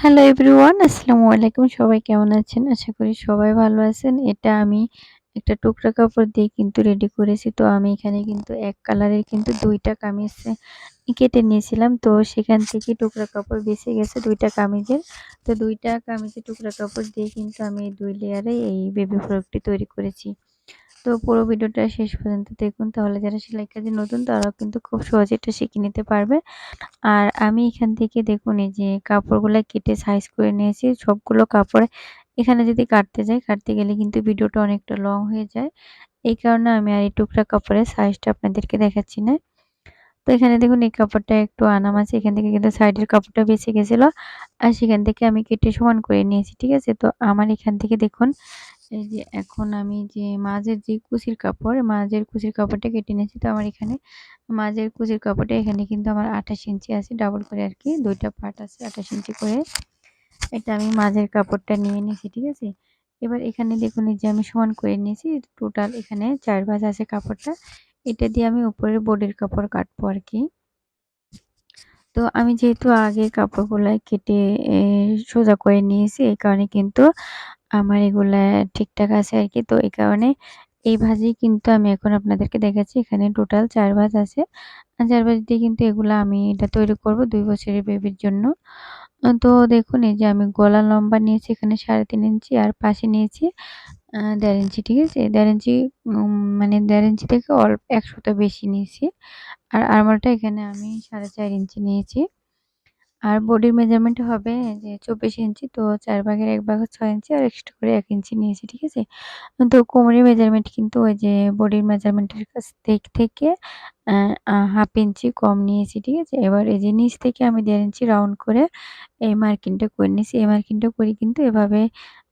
Hello everyone আসসালামু আলাইকুম সবাই কেমন আছেন? আশা করি সবাই ভালো আছেন। এটা আমি একটা টুকরা কাপড় দিয়ে কিন্তু রেডি করেছি। তো আমি এখানে কিন্তু এক কালারের কিন্তু দুইটা কামিজ কেটে নিয়েছিলাম। তো সেখান থেকে টুকরা কাপড় বেঁচে গেছে দুইটা কামিজের। তো দুইটা কামিজের টুকরা কাপড় দিয়ে কিন্তু আমি দুই লেয়ারে এই বেবি ফ্রকটি তৈরি করেছি। তো পুরো ভিডিওটা শেষ পর্যন্ত দেখুন। তাহলে যারা সেলাই কাজে নতুন, তারাও কিন্তু খুব সহজে এটা শিখে নিতে পারবে। আর আমি এখান থেকে দেখুন, এই যে কাপড়গুলো কেটে সাইজ করে নিয়েছি। সবগুলো কাপড় এখানে যদি কাটতে যাই, কাটতে গেলে কিন্তু ভিডিওটা অনেকটা লং হয়ে যায়। এই কারণে আমি আর এই টুকরা কাপড়ের সাইজটা আপনাদেরকে দেখাচ্ছি না। তো এখানে দেখুন, এই কাপড়টা একটু আনাম আছে। এখান থেকে কিন্তু সাইডের কাপড়টা বেঁচে গেছিল। আর সেখান থেকে আমি কেটে সমান করে নিয়েছি, ঠিক আছে? তো আমার এখান থেকে দেখুন এই যে এখন আমি যে মাঝের যে কুচির কাপড়, মাঝের কুচির কাপড়টা কেটে নিয়েছি, তো আমার এখানে মাঝের কুচির কাপড়টা এখানে কিন্তু আমার আঠাশ ইঞ্চি আছে ডাবল করে আর কি। দুইটা পার্ট আছে আঠাশ ইঞ্চি করে। এটা আমি মাঝের কাপড়টা নিয়ে নিয়েছি, ঠিক আছে? এবার এখানে দেখুন যে আমি সমান করে নিয়েছি টোটাল এখানে চার ভাজ আছে কাপড়টা। এটা দিয়ে আমি উপরের বডির কাপড় কাটবো আর কি। তো আমি যেহেতু আগে কাপড়গুলো কেটে সোজা করে নিয়েছি, এই কারণে কিন্তু আমার এগুলা ঠিকঠাক আছে আর কি তো এই কারণে এই ভাজেই কিন্তু আমি এখন আপনাদেরকে দেখাচ্ছি। এখানে টোটাল চার ভাজ আছে। চার ভাজ দিয়ে কিন্তু এগুলো আমি এটা তৈরি করব দুই বছরের বেবির জন্য। তো দেখুন, এই যে আমি গলা লম্বা নিয়েছি, এখানে সাড়ে তিন ইঞ্চি আর পাশে নিয়েছি দেড় ইঞ্চি, ঠিক আছে? দেড় ইঞ্চি মানে দেড় ইঞ্চি থেকে অল্প একশোটা বেশি নিয়েছি। আর আরমালটা এখানে আমি সাড়ে চার ইঞ্চি নিয়েছি। আর বডির মেজারমেন্ট হবে যে চব্বিশ ইঞ্চি, তো চার ভাগের এক ভাগ ছয় ইঞ্চি আর এক্সট্রা করে এক ইঞ্চি নিয়েছি, ঠিক আছে? তো কোমরের মেজারমেন্ট কিন্তু ওই যে বডির মেজারমেন্টের কাছ থেকে হাফ ইঞ্চি কম নিয়েছি, ঠিক আছে? এবার এই যে নিচ থেকে আমি দেড় ইঞ্চি রাউন্ড করে এই মার্কিংটা করে নিয়েছি এই মার্কিংটা করি কিন্তু এভাবে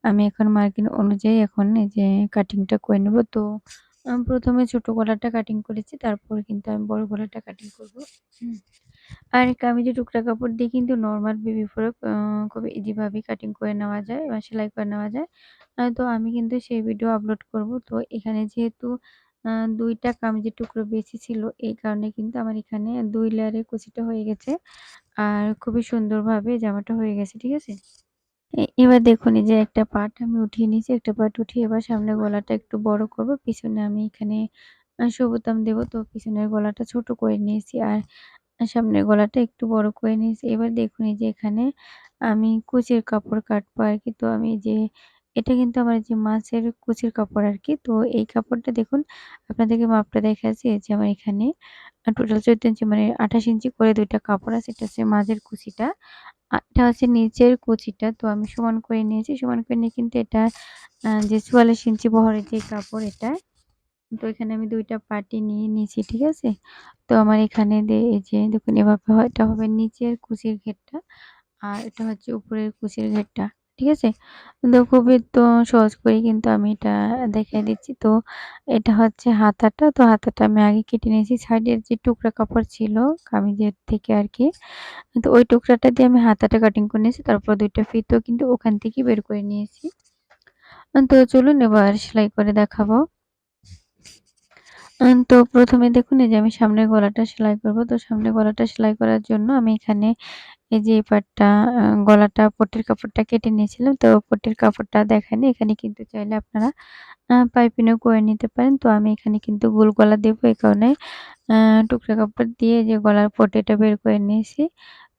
আমি এখন মার্কিং অনুযায়ী এখন এই যে কাটিংটা করে নেব। তো প্রথমে ছোটো গলাটা কাটিং করেছি, তারপর কিন্তু আমি বড় গলাটা কাটিং করব। আর কামিজের টুকরা কাপড় দিয়ে কিন্তু নর্মাল বেবি ফ্রক খুব ইজিভাবে কাটিং করে নেওয়া যায় বা সেলাই করে নেওয়া যায়। তো আমি কিন্তু সেই ভিডিও আপলোড করব। তো এখানে যেহেতু দুইটা কামিজের টুকরো বেশি ছিল, এই কারণে কিন্তু আমার এখানে দুই লেয়ারের কুচিটা হয়ে গেছে। আর খুবই সুন্দরভাবে জামাটা হয়ে গেছে, ঠিক আছে? এবার দেখুন যে একটা পার্ট আমি উঠিয়ে নিয়েছি। একটা পার্ট উঠিয়ে এবার সামনে গলাটা একটু বড় করব। পিছনে আমি এখানে সবুতাম দেব। তো পিছনের গলাটা ছোট করে নিয়েছি। আর সামনের গলাটা একটু বড় করে নিয়েছি। এবার দেখুন এই যে এখানে আমি কুচির কাপড় কাটবো আর কি তো আমি যে, এটা কিন্তু আমার যে মাছের কুচির কাপড় আর কি তো এই কাপড়টা দেখুন, আপনাদেরকে মাপটা দেখাচ্ছি। যে আমার এখানে টোটাল চোদ্দ ইঞ্চি মানে আঠাশ ইঞ্চি করে দুইটা কাপড় আছে। এটা হচ্ছে মাঝের কুচিটা। এটা হচ্ছে নিচের কুচিটা। তো আমি সমান করে নিয়েছি। সমান করে নিয়ে কিন্তু এটা যে চুয়াল্লিশ ইঞ্চি বহরের যে কাপড় এটা তো এখানে আমি দুইটা পার্টি নিয়ে নিয়েছি, ঠিক আছে? তো আমার এখানে এই যে দেখুন, এভাবে এটা হবে নিচের কুচির ঘেরটা আর এটা হচ্ছে উপরের কুচির ঘেরটা, ঠিক আছে? তো খুবই তো সহজ করে কিন্তু আমি এটা দেখাই দিচ্ছি। তো এটা হচ্ছে হাতাটা, তো হাতাটা আমি আগে কেটে নিয়েছি। সাইডের যে টুকরা কাপড় ছিল কামিজের থেকে আর কি, তো ওই টুকরাটা দিয়ে আমি হাতাটা কাটিং করে নিয়েছি। তারপর দুইটা ফিতো কিন্তু ওখান থেকে বের করে নিয়েছি। তো চলুন এবার সেলাই করে দেখাবো। তো প্রথমে দেখুন, এই যে আমি সামনের গলাটা সেলাই করব। তো সামনের গলাটা সেলাই করার জন্য আমি এখানে এই যে পাটটা গলাটা পটির কাপড়টা কেটে নিয়েছিলাম। তো পটির কাপড়টা দেখানি এখানে কিন্তু চাইলে আপনারা পাইপিংও করে নিতে পারেন। তো আমি এখানে কিন্তু গোল গলা দেবো এই কারণে। টুকরা কাপড় দিয়ে যে গলার পটিটা বের করে নিয়েছি।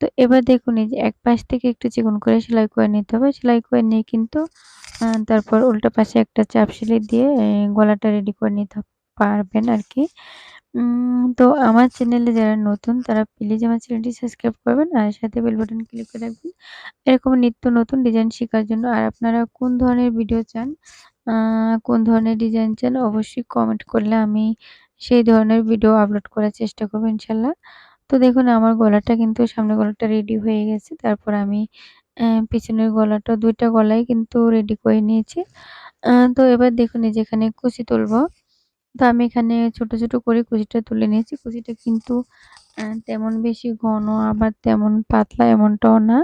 তো এবার দেখুন, এই যে এক পাশ থেকে একটু চিকন করে সেলাই করে নিতে হবে। সেলাই করে নিয়ে কিন্তু তারপর উল্টো পাশে একটা চাপ সেলাই দিয়ে গলাটা রেডি করে নিতে হবে। পারবেন আর কি তো আমার চ্যানেলে যারা নতুন, তারা প্লিজ আমার চ্যানেলটি সাবস্ক্রাইব করবেন আর সাথে বেল বাটন ক্লিক করে রাখবেন। এরকম নিত্য নতুন ডিজাইন শেখার জন্য আর আপনারা কোন ধরনের ভিডিও চান কোন ধরনের ডিজাইন চান অবশ্যই কমেন্ট করলে আমি সেই ধরনের ভিডিও আপলোড করার চেষ্টা করব ইনশাল্লাহ। তো দেখুন, আমার গলাটা কিন্তু সামনে গলাটা রেডি হয়ে গেছে। তারপর আমি পিছনের গলাটা দুইটা গলাই কিন্তু রেডি করে নিয়েছি। তো এবার দেখুন যেখানে কুচি তুলবো। তো আমি এখানে ছোট ছোট করে কুচিটা তুলে নিয়েছি। কুচিটা কিন্তু তেমন বেশি ঘন আবার তেমন পাতলা এমনটাও না।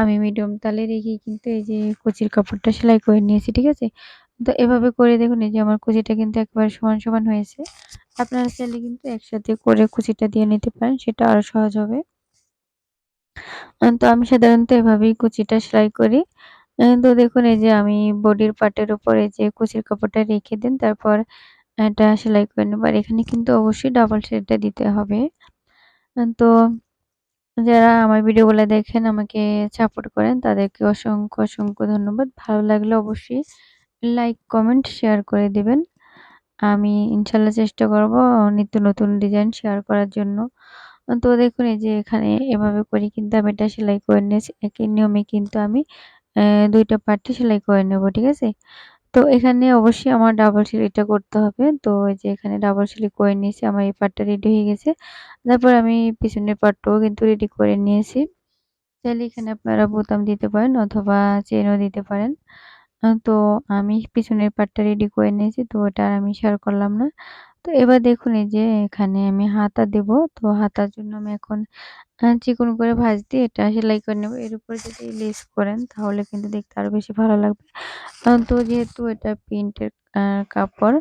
আমি মিডিয়াম তালে রেখে কিন্তু এই যে কুচির কাপড়টা সেলাই করে নিয়েছি, ঠিক আছে? তো এভাবে করে দেখুন, এই যে আমার কুচিটা কিন্তু একবারে সমান সমান হয়েছে। আপনারা চাইলে কিন্তু একসাথে করে কুচিটা দিয়ে নিতে পারেন, সেটা আরও সহজ হবে। তো আমি সাধারণত এভাবেই কুচিটা সেলাই করি। তো দেখুন, এই যে আমি বডির পার্টের উপর যে কুচির কাপড়টা রেখে দিন, তারপর এটা সেলাই করে নেব। আর এখানে কিন্তু অবশ্যই ডাবল সেলাইটা দিতে হবে। তো যারা আমার ভিডিওগুলা দেখেন আমাকে সাপোর্ট করেন তাদেরকে অসংখ্য, অসংখ্য ধন্যবাদ। ভালো লাগলে অবশ্যই লাইক, কমেন্ট, শেয়ার করে দিবেন। আমি ইনশাল্লাহ চেষ্টা করব নিত্য নতুন ডিজাইন শেয়ার করার জন্য। তো দেখুন এই যে এখানে এভাবে করে কিন্তু আমি এটা সেলাই করে নিয়েছি। একই নিয়মে কিন্তু আমি দুইটা ২ টা পার্টই সেলাই করে নেব। ঠিক আছে? তো এখানে অবশ্যই আমার ডাবল সিলিটা করতে হবে। তো এই যে এখানে ডাবল সিলি করে নিয়েছি। আমার এই পার্টটা রেডি হয়ে গেছে। তারপর আমি পিছনের পার্টটাও কিন্তু রেডি করে নিয়েছি। চাইলে এখানে আপনারা বোতাম দিতে পারেন অথবা চেনও দিতে পারেন। তো আমি পিছনের পার্টটা রেডি করে নিয়েছি। তো ওটা আমি শেয়ার করলাম না। তো এবার দেখুন এই যে এখানে আমি হাতা দেব। তো হাতার জন্য আমি এখন চিকন করে ভাঁজ দিয়ে এটা সেলাই করে নেব। এর উপরে যদি লেস করেন তাহলে কিন্তু দেখতে আরও বেশি ভালো লাগবে। তো যেহেতু এটা প্রিন্টের কাপড়,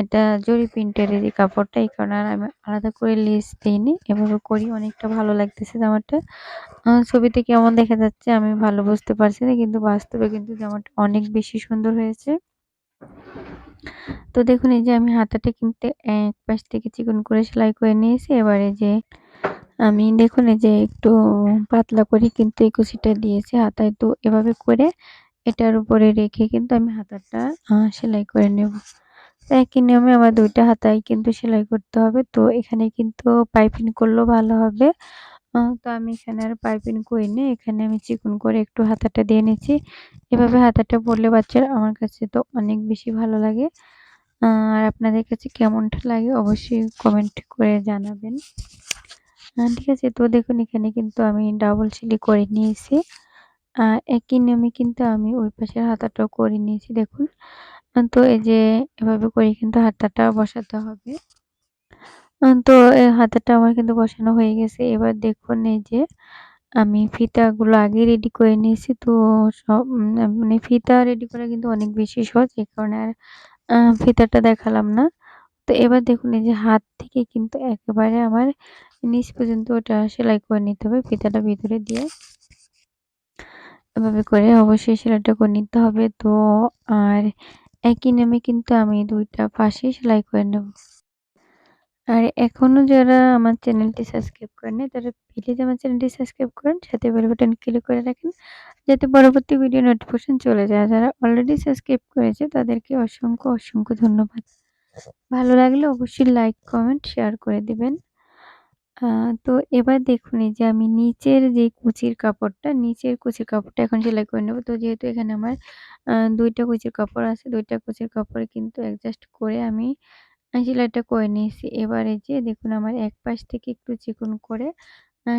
এটা জরি প্রিন্টের এই কাপড়টা এই কারণে আর আমি আলাদা করে লেস দিইনি এভাবে করি অনেকটা ভালো লাগতেছে জামাটা। ছবিতে কেমন দেখা যাচ্ছে আমি ভালো বুঝতে পারছি না। কিন্তু বাস্তবে কিন্তু জামাটা অনেক বেশি সুন্দর হয়েছে। তো দেখুন, এই যে আমি হাতাটা কিন্তু এক পাশ থেকে চিকন করে সেলাই করে নিয়েছি। এবারে যে আমি দেখুন, এই যে একটু পাতলা করে কিন্তু এই কুচিটা দিয়েছি হাতায়। তো এভাবে করে এটার উপরে রেখে কিন্তু আমি হাতাটা সেলাই করে নেব। তো একই নিয়মে আমার দুইটা হাতায় কিন্তু সেলাই করতে হবে। তো এখানে কিন্তু পাইপিং করলেও ভালো হবে। তো আমি এখানে আর পাইপিং করিনি। এখানে আমি চিকন করে একটু হাতাটা দিয়ে নিচ্ছি। এভাবে হাতাটা পরলে বাচ্চারা আমার কাছে তো অনেক বেশি ভালো লাগে। আর আপনাদের কাছে কেমনটা লাগে অবশ্যই কমেন্ট করে জানাবেন। ঠিক আছে? তো দেখুন এখানে কিন্তু আমি ডাবল সেলাই করে নিয়েছি। একই নিয়মে কিন্তু আমি ওই পাশের হাতাটাও করে নিয়েছি, দেখুন। তো এই যে এভাবে করে কিন্তু হাতাটা বসাতে হবে। তো হাতাটা আমার কিন্তু বসানো হয়ে গেছে। এবার দেখুন এই যে, আমি ফিতাগুলো আগেই রেডি করে নিয়েছি। তো, সব মানে ফিতা রেডি করা কিন্তু অনেক বেশি সহজ। এই কারণে আর ফিতাটা দেখালাম না। তো এবার দেখুন এই যে হাত থেকে কিন্তু একেবারে আমার নিচ পর্যন্ত ওটা সেলাই করে নিতে হবে, ফিতাটা ভিতরে দিয়ে। এভাবে করে অবশ্যই সেলাইটা করে নিতে হবে। তো, আর একই নামে কিন্তু আমি ২ টা পাশেই সেলাই করে নেব। আর এখনও যারা আমার চ্যানেলটি সাবস্ক্রাইব করেনি তারা প্লিজ আমার চ্যানেলটি সাবস্ক্রাইব করেন। সাথে বেল বাটন ক্লিক করে রাখেন। যাতে পরবর্তী ভিডিও নোটিফিকেশন চলে যায়। যারা অলরেডি সাবস্ক্রাইব করেছে তাদেরকে অসংখ্য, অসংখ্য ধন্যবাদ। ভালো লাগলে অবশ্যই লাইক, কমেন্ট, শেয়ার করে দিবেন। তো এবার দেখুন যে আমি নিচের যে কুচির কাপড়টা, নিচের কুচির কাপড়টা এখন সেলাই করে নেব। তো যেহেতু এখানে আমার দুইটা কুচির কাপড় আছে, দুইটা কুচির কাপড় কিন্তু অ্যাডজাস্ট করে আমি সেলাইটা করে নিয়েছি। এবার যে দেখুন আমার এক পাশ থেকে একটু চিকন করে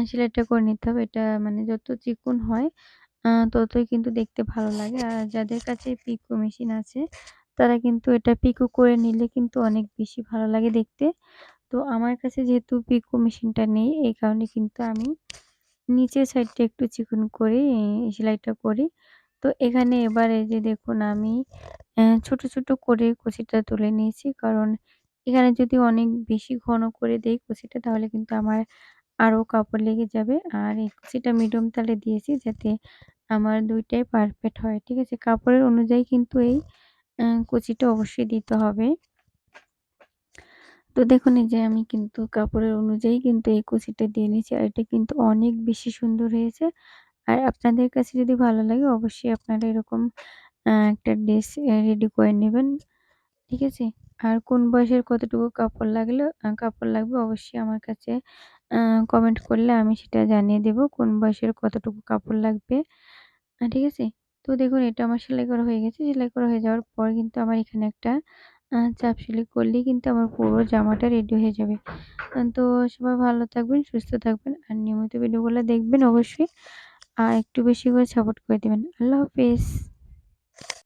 সেলাইটা করে নিতে হবে। এটা মানে যত চিকন হয় ততই কিন্তু দেখতে ভালো লাগে। আর যাদের কাছে পিকো মেশিন আছে তারা কিন্তু এটা পিকো করে নিলে কিন্তু অনেক বেশি ভালো লাগে দেখতে। তো আমার কাছে যেহেতু পিকো মেশিনটা নেই এই কারণে কিন্তু আমি নিচের সাইডটা একটু চিকন করে সেলাইটা করি। তো এখানে এবারে যে দেখুন আমি ছোট, ছোট করে কুচিটা তুলে নিয়েছি। কারণ এখানে যদি অনেক বেশি ঘন করে দেই কুচিটা তাহলে কিন্তু আমার আরও কাপড় লেগে যাবে। আর এই কুচিটা মিডিয়াম তালে দিয়েছি যাতে আমার দুইটাই পারফেক্ট হয়। ঠিক আছে? কাপড়ের অনুযায়ী কিন্তু এই কুচিটা অবশ্যই দিতে হবে। তো দেখুন, এই যে আমি কিন্তু কাপড়ের অনুযায়ী কিন্তু এই কুচিটা দিয়ে নিয়েছি। আর এটা কিন্তু অনেক বেশি সুন্দর হয়েছে। আর আপনাদের কাছে যদি ভালো লাগে, অবশ্যই আপনারা এরকম একটা ড্রেস রেডি করে নেবেন। ঠিক আছে? আর কোন বয়সের কতটুকু কাপড় লাগলে কাপড় লাগবে অবশ্যই আমার কাছে কমেন্ট করলে আমি সেটা জানিয়ে দেব কোন বয়সের কতটুকু কাপড় লাগবে। ঠিক আছে? তো দেখুন এটা আমার সেলাই করা হয়ে গেছে। সেলাই করা হয়ে যাওয়ার পর কিন্তু আমার এখানে একটা চাপ সেলাই করলেই কিন্তু আমার পুরো জামাটা রেডি হয়ে যাবে। তো সবাই ভালো থাকবেন, সুস্থ থাকবেন আর নিয়মিত ভিডিওগুলো দেখবেন অবশ্যই। আর একটু বেশি করে সাপোর্ট করে দেবেন আল্লাহ হাফেজ।